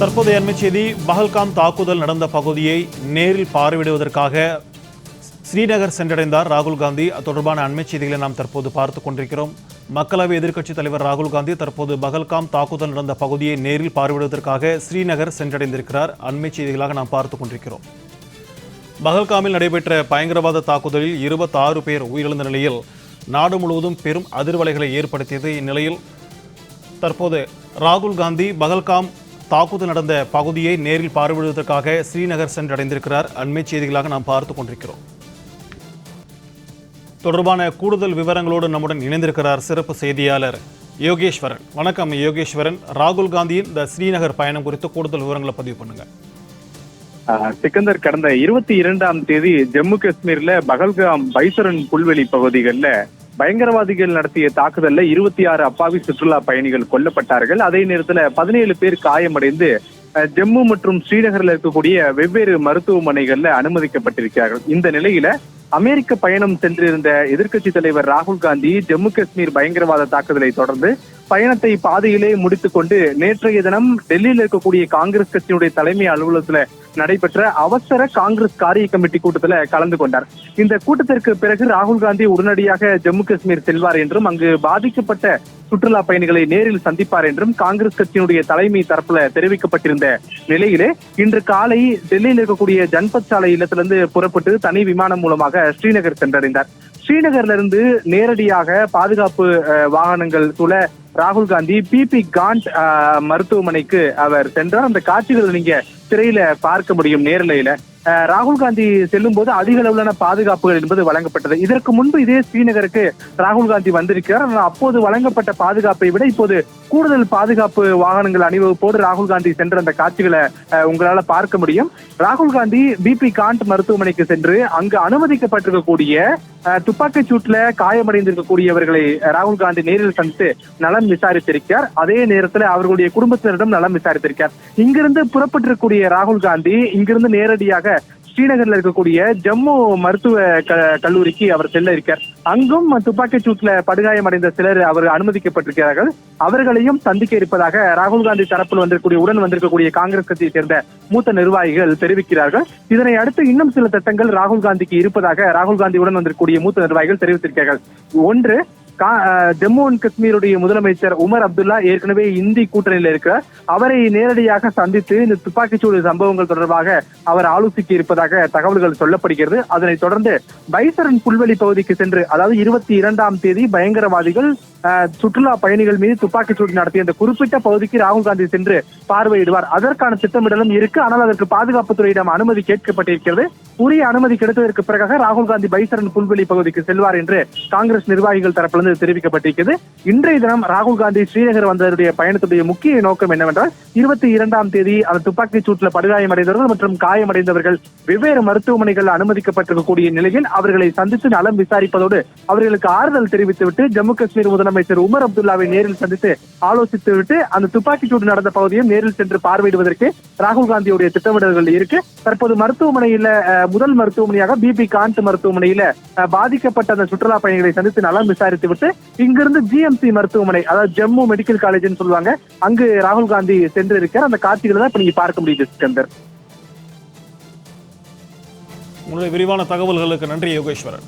தற்போதைய அண்மை செய்தி பஹல்காம் தாக்குதல் நடந்த பகுதியை நேரில் பார்வையிடுவதற்காக ஸ்ரீநகர் சென்றடைந்தார் ராகுல் காந்தி. அது தொடர்பான அண்மை செய்திகளை நாம் தற்போது பார்த்து கொண்டிருக்கிறோம். மக்களவை எதிர்க்கட்சித் தலைவர் ராகுல் காந்தி தற்போது பகல்காம் தாக்குதல் நடந்த பகுதியை நேரில் பார்வையிடுவதற்காக ஸ்ரீநகர் சென்றடைந்திருக்கிறார். அண்மை செய்திகளாக நாம் பார்த்துக் கொண்டிருக்கிறோம். பகல்காமில் நடைபெற்ற பயங்கரவாத தாக்குதலில் 26 பேர் உயிரிழந்த நிலையில் நாடு முழுவதும் பெரும் அதிர்வலைகளை ஏற்படுத்தியது இந்நிலையில் தற்போது ராகுல் காந்தி பகல்காம் தாக்குதல் நடந்த பகுதியை நேரில் பார்வையிடுவதற்காக ஸ்ரீநகர் சென்றடைந்திருக்கிறார். அண்மை செய்திகளாக நாம் பார்த்துக் கொண்டிருக்கிறோம். தொடர்பான கூடுதல் விவரங்களோடு நம்முடன் இணைந்திருக்கிறார் சிறப்பு செய்தியாளர் யோகேஸ்வரன். வணக்கம் யோகேஸ்வரன். ராகுல் காந்தியின் இந்த ஸ்ரீநகர் பயணம் குறித்து கூடுதல் விவரங்களை பதிவு பண்ணுங்கள் சிக்கந்தர் கடந்த இருபத்தி இரண்டாம் தேதி ஜம்மு காஷ்மீர்ல பகல்காம் பைசரன் புல்வெளி பகுதிகளில் பயங்கரவாதிகள் நடத்திய தாக்குதல்ல இருபத்தி ஆறு அப்பாவி சுற்றுலா பயணிகள் கொல்லப்பட்டார்கள். அதே நேரத்துல பதினேழு பேர் காயமடைந்து ஜம்மு மற்றும் ஸ்ரீநகர்ல இருக்கக்கூடிய வெவ்வேறு மருத்துவமனைகள்ல அனுமதிக்கப்பட்டிருக்கிறார்கள். இந்த நிலையில அமெரிக்க பயணம் சென்றிருந்த எதிர்க்கட்சி தலைவர் ராகுல் காந்தி ஜம்மு காஷ்மீர் பயங்கரவாத தாக்குதலை தொடர்ந்து பயணத்தை பாதையிலே முடித்துக்கொண்டு நேற்றைய தினம் டெல்லியில் இருக்கக்கூடிய காங்கிரஸ் கட்சியினுடைய தலைமை அலுவலகத்துல நடைபெற்ற அவசர காங்கிரஸ் காரிய கமிட்டி கூட்டத்துல கலந்து கொண்டார். இந்த கூட்டத்திற்கு பிறகு ராகுல் காந்தி உடனடியாக ஜம்மு காஷ்மீர் செல்வார் என்றும் அங்கு பாதிக்கப்பட்ட சுற்றுலா பயணிகளை நேரில் சந்திப்பார் என்றும் காங்கிரஸ் கட்சியினுடைய தலைமை தரப்புல தெரிவிக்கப்பட்டிருந்த நிலையிலே இன்று காலை டெல்லியில் இருக்கக்கூடிய ஜன்பத் சாலை இல்லத்திலிருந்து புறப்பட்டு தனி விமானம் மூலமாக ஸ்ரீநகர் சென்றடைந்தார். ஸ்ரீநகர்ல இருந்து நேரடியாக பாதுகாப்பு வாகனங்கள் சூழ ராகுல் காந்தி பிபி காண்ட் மருத்துவமனைக்கு அவர் சென்றார். அந்த காட்சிகள் நீங்க திரையில பார்க்க முடியும் நேரலையில. ராகுல் காந்தி செல்லும் போது அதிக அளவிலான பாதுகாப்புகள் என்பது வழங்கப்பட்டது. இதற்கு முன்பு இதே ஸ்ரீநகருக்கு ராகுல் காந்தி வந்திருக்கிறார். ஆனால் அப்போது வழங்கப்பட்ட பாதுகாப்பை விட இப்போது கூடுதல் பாதுகாப்பு வாகனங்கள் அணிவகுப்போடு ராகுல் காந்தி சென்ற அந்த காட்சிகளை உங்களால பார்க்க முடியும். ராகுல் காந்தி பிபி காண்ட் மருத்துவமனைக்கு சென்று அங்கு அனுமதிக்கப்பட்டிருக்கக்கூடிய துப்பாக்கிச் சூட்டுல காயமடைந்திருக்கக்கூடியவர்களை ராகுல் காந்தி நேரில் சந்தித்து நல நலம் விசாரித்திருக்கிறார். அதே நேரத்தில் அவர்களுடைய குடும்பத்தினரிடம் நலம் விசாரித்திருக்கிறார். இங்கிருந்து புறப்பட்டிருக்கக்கூடிய ராகுல் காந்தி இங்கிருந்து நேரடியாக ஸ்ரீநகர்ல இருக்கக்கூடிய ஜம்மு மருத்துவ கல்லூரிக்கு அவர் செல்ல இருக்கார் அங்கும் துப்பாக்கிச் சூட்ல படுகாயமடைந்த சிலர் அவர் அனுமதிக்கப்பட்டிருக்கிறார்கள். அவர்களையும் சந்திக்க இருப்பதாக ராகுல் காந்தி தரப்பில் வந்திருக்கக்கூடிய உடன் வந்திருக்கக்கூடிய காங்கிரஸ் கட்சியை சேர்ந்த மூத்த நிர்வாகிகள் தெரிவிக்கிறார்கள். இதனை அடுத்து இன்னும் சில திட்டங்கள் ராகுல் காந்திக்கு இருப்பதாக ராகுல் காந்தியுடன் வந்திருக்கக்கூடிய மூத்த நிர்வாகிகள் தெரிவித்திருக்கிறார்கள். ஒன்று ஜம்மு அண்ட் காஷ்மீருடைய முதலமைச்சர் உமர் அப்துல்லா ஏற்கனவே இந்தி கூட்டணியில் இருக்கிறார். அவரை நேரடியாக சந்தித்து இந்த துப்பாக்கிச்சூடு சம்பவங்கள் தொடர்பாக அவர் ஆலோசிக்க இருப்பதாக தகவல்கள் சொல்லப்படுகிறது. அதனைத் தொடர்ந்து பைசரன் புல்வெளி பகுதிக்கு சென்று அதாவது இருபத்தி இரண்டாம் தேதி பயங்கரவாதிகள் சுற்றுலா பயணிகள் மீது துப்பாக்கிச்சூடு நடத்திய அந்த குறிப்பிட்ட பகுதிக்கு ராகுல் காந்தி சென்று பார்வையிடுவார். அதற்கான திட்டமிடலும் இருக்கு. ஆனால் அதற்கு பாதுகாப்புத்துறையிடம் அனுமதி கேட்கப்பட்டிருக்கிறது. உரிய அனுமதி கிடைத்ததற்கு பிறகாக ராகுல் காந்தி பைசரன் புல்வெளி பகுதிக்கு செல்வார் என்று காங்கிரஸ் நிர்வாகிகள் தரப்பிலிருந்து தெரிவிக்கப்பட்டிருக்கிறது. இன்றைய தினம் ராகுல் காந்தி ஸ்ரீநகர் வந்ததுடைய பயணத்துடைய முக்கிய நோக்கம் என்னவென்றால் இருபத்தி இரண்டாம் தேதி அந்த துப்பாக்கிச் சூட்டில் படுகாயமடைந்தவர்கள் மற்றும் காயமடைந்தவர்கள் வெவ்வேறு மருத்துவமனைகள் அனுமதிக்கப்பட்டிருக்கக்கூடிய நிலையில் அவர்களை சந்தித்து நலம் விசாரிப்பதோடு அவர்களுக்கு ஆறுதல் தெரிவித்துவிட்டு ஜம்மு காஷ்மீர் முதலமைச்சர் உமர் அப்துல்லாவை நேரில் சந்தித்து ஆலோசித்துவிட்டு அந்த துப்பாக்கிச் சூடு நடந்த பகுதியும் நேரில் சென்று பார்வையிடுவதற்கு ராகுல் காந்தியுடைய திட்டமிடல்கள் இருக்கு. தற்போது மருத்துவமனையில முதல் மருத்துவமனையாக பிபி காந்த் மருத்துவமனையில பாதிக்கப்பட்ட அந்த சுற்றுலா பயணிகளை சந்தித்து நலம் விசாரித்துவிட்டு இங்கிருந்து ஜிஎம்சி மருத்துவமனை அதாவது ஜம்மு மெடிக்கல் காலேஜ்னு சொல்லுவாங்க அங்கு ராகுல் காந்தி சென்று இருக்கார் அந்த காட்சிகளை தான் இப்ப நீங்க பார்க்க முடியுது சிக்கந்தர். உங்களுடைய விரிவான தகவல்களுக்கு நன்றி யோகேஸ்வரன்.